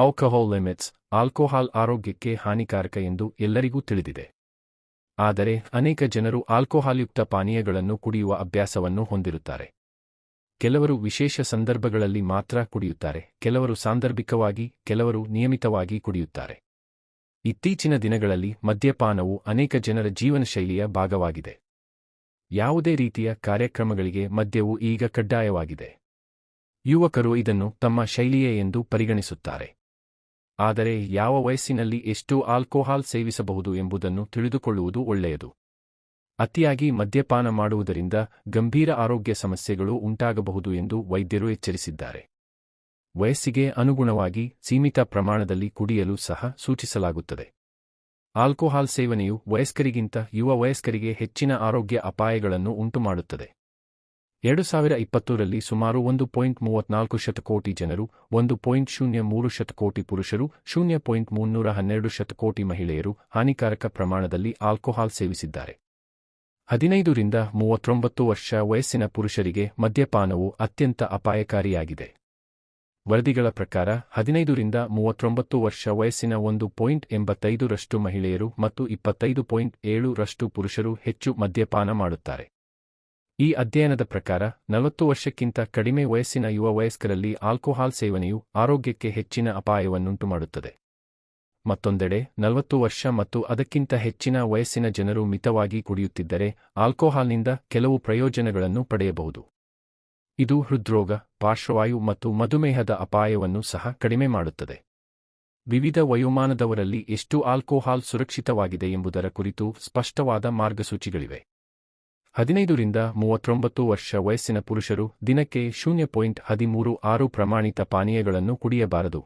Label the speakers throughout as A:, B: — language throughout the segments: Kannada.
A: ಆಲ್ಕಹಾಲ್ ಲಿಮಿಟ್ಸ್ ಆಲ್ಕೋಹಾಲ್ ಆರೋಗ್ಯಕ್ಕೆ ಹಾನಿಕಾರಕ ಎಂದು ಎಲ್ಲರಿಗೂ ತಿಳಿದಿದೆ. ಆದರೆ ಅನೇಕ ಜನರು ಆಲ್ಕೋಹಾಲ್ಯುಕ್ತ ಪಾನೀಯಗಳನ್ನು ಕುಡಿಯುವ ಅಭ್ಯಾಸವನ್ನು ಹೊಂದಿರುತ್ತಾರೆ. ಕೆಲವರು ವಿಶೇಷ ಸಂದರ್ಭಗಳಲ್ಲಿ ಮಾತ್ರ ಕುಡಿಯುತ್ತಾರೆ, ಕೆಲವರು ಸಾಂದರ್ಭಿಕವಾಗಿ, ಕೆಲವರು ನಿಯಮಿತವಾಗಿ ಕುಡಿಯುತ್ತಾರೆ. ಇತ್ತೀಚಿನ ದಿನಗಳಲ್ಲಿ ಮದ್ಯಪಾನವು ಅನೇಕ ಜನರ ಜೀವನಶೈಲಿಯ ಭಾಗವಾಗಿದೆ. ಯಾವುದೇ ರೀತಿಯ ಕಾರ್ಯಕ್ರಮಗಳಿಗೆ ಮದ್ಯವು ಈಗ ಕಡ್ಡಾಯವಾಗಿದೆ. ಯುವಕರು ಇದನ್ನು ತಮ್ಮ ಶೈಲಿಯೇ ಎಂದು ಪರಿಗಣಿಸುತ್ತಾರೆ. ಆದರೆ ಯಾವ ವಯಸ್ಸಿನಲ್ಲಿ ಎಷ್ಟು ಆಲ್ಕೋಹಾಲ್ ಸೇವಿಸಬಹುದು ಎಂಬುದನ್ನು ತಿಳಿದುಕೊಳ್ಳುವುದು ಒಳ್ಳೆಯದು. ಅತಿಯಾಗಿ ಮದ್ಯಪಾನ ಮಾಡುವುದರಿಂದ ಗಂಭೀರ ಆರೋಗ್ಯ ಸಮಸ್ಯೆಗಳು ಉಂಟಾಗಬಹುದು ಎಂದು ವೈದ್ಯರು ಎಚ್ಚರಿಸಿದ್ದಾರೆ. ವಯಸ್ಸಿಗೆ ಅನುಗುಣವಾಗಿ ಸೀಮಿತ ಪ್ರಮಾಣದಲ್ಲಿ ಕುಡಿಯಲು ಸಹ ಸೂಚಿಸಲಾಗುತ್ತದೆ. ಆಲ್ಕೋಹಾಲ್ ಸೇವನೆಯು ವಯಸ್ಕರಿಗಿಂತ ಯುವ ವಯಸ್ಕರಿಗೆ ಹೆಚ್ಚಿನ ಆರೋಗ್ಯ ಅಪಾಯಗಳನ್ನು ಉಂಟುಮಾಡುತ್ತದೆ. ಎರಡು ಸಾವಿರ ಇಪ್ಪತ್ತರಲ್ಲಿ ಸುಮಾರು ಒಂದು ಪಾಯಿಂಟ್ ಮೂವತ್ನಾಲ್ಕು ಶತಕೋಟಿ ಜನರು, ಒಂದು ಪಾಯಿಂಟ್ ಶೂನ್ಯ ಮೂರು ಶತಕೋಟಿ ಪುರುಷರು, ಶೂನ್ಯ ಪಾಯಿಂಟ್ ಮುನ್ನೂರ ಹನ್ನೆರಡು ಶತಕೋಟಿ ಮಹಿಳೆಯರು ಹಾನಿಕಾರಕ ಪ್ರಮಾಣದಲ್ಲಿ ಆಲ್ಕೋಹಾಲ್ ಸೇವಿಸಿದ್ದಾರೆ. ಹದಿನೈದರಿಂದ ಮೂವತ್ತೊಂಬತ್ತು ವರ್ಷ ವಯಸ್ಸಿನ ಪುರುಷರಿಗೆ ಮದ್ಯಪಾನವು ಅತ್ಯಂತ ಅಪಾಯಕಾರಿಯಾಗಿದೆ. ವರದಿಗಳ ಪ್ರಕಾರ ಹದಿನೈದರಿಂದ ಮೂವತ್ತೊಂಬತ್ತು ವರ್ಷ ವಯಸ್ಸಿನ ಒಂದು ಪಾಯಿಂಟ್ ಎಂಬತ್ತೈದರಷ್ಟು ಮಹಿಳೆಯರು ಮತ್ತು ಇಪ್ಪತ್ತೈದು ಪಾಯಿಂಟ್ ಏಳು ರಷ್ಟು ಪುರುಷರು ಹೆಚ್ಚು ಮದ್ಯಪಾನ ಮಾಡುತ್ತಾರೆ. ಈ ಅಧ್ಯಯನದ ಪ್ರಕಾರ, ನಲವತ್ತು ವರ್ಷಕ್ಕಿಂತ ಕಡಿಮೆ ವಯಸ್ಸಿನ ಯುವ ವಯಸ್ಕರಲ್ಲಿ ಆಲ್ಕೋಹಾಲ್ ಸೇವನೆಯು ಆರೋಗ್ಯಕ್ಕೆ ಹೆಚ್ಚಿನ ಅಪಾಯವನ್ನುಂಟುಮಾಡುತ್ತದೆ. ಮತ್ತೊಂದೆಡೆ, ನಲವತ್ತು ವರ್ಷ ಮತ್ತು ಅದಕ್ಕಿಂತ ಹೆಚ್ಚಿನ ವಯಸ್ಸಿನ ಜನರು ಮಿತವಾಗಿ ಕುಡಿಯುತ್ತಿದ್ದರೆ, ಆಲ್ಕೋಹಾಲ್ನಿಂದ ಕೆಲವು ಪ್ರಯೋಜನಗಳನ್ನು ಪಡೆಯಬಹುದು. ಇದು ಹೃದ್ರೋಗ, ಪಾರ್ಶ್ವವಾಯು ಮತ್ತು ಮಧುಮೇಹದ ಅಪಾಯವನ್ನು ಸಹ ಕಡಿಮೆ ಮಾಡುತ್ತದೆ. ವಿವಿಧ ವಯೋಮಾನದವರಲ್ಲಿ ಎಷ್ಟು ಆಲ್ಕೋಹಾಲ್ ಸುರಕ್ಷಿತವಾಗಿದೆ ಎಂಬುದರ ಕುರಿತು ಸ್ಪಷ್ಟವಾದ ಮಾರ್ಗಸೂಚಿಗಳಿವೆ. ಹದಿನೈದರಿಂದ ಮೂವತ್ತೊಂಬತ್ತು ವರ್ಷ ವಯಸ್ಸಿನ ಪುರುಷರು ದಿನಕ್ಕೆ ಶೂನ್ಯ ಪಾಯಿಂಟ್ ಹದಿಮೂರು ಆರು ಪ್ರಮಾಣಿತ ಪಾನೀಯಗಳನ್ನು ಕುಡಿಯಬಾರದು.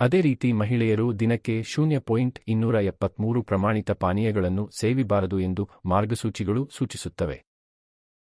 A: ಅದೇ ರೀತಿ ಮಹಿಳೆಯರು ದಿನಕ್ಕೆ ಶೂನ್ಯ ಪಾಯಿಂಟ್ ಇನ್ನೂರ ಎಪ್ಪತ್ಮೂರು ಪ್ರಮಾಣಿತ ಪಾನೀಯಗಳನ್ನು ಸೇವಿಬಾರದು ಎಂದು ಮಾರ್ಗಸೂಚಿಗಳು ಸೂಚಿಸುತ್ತವೆ.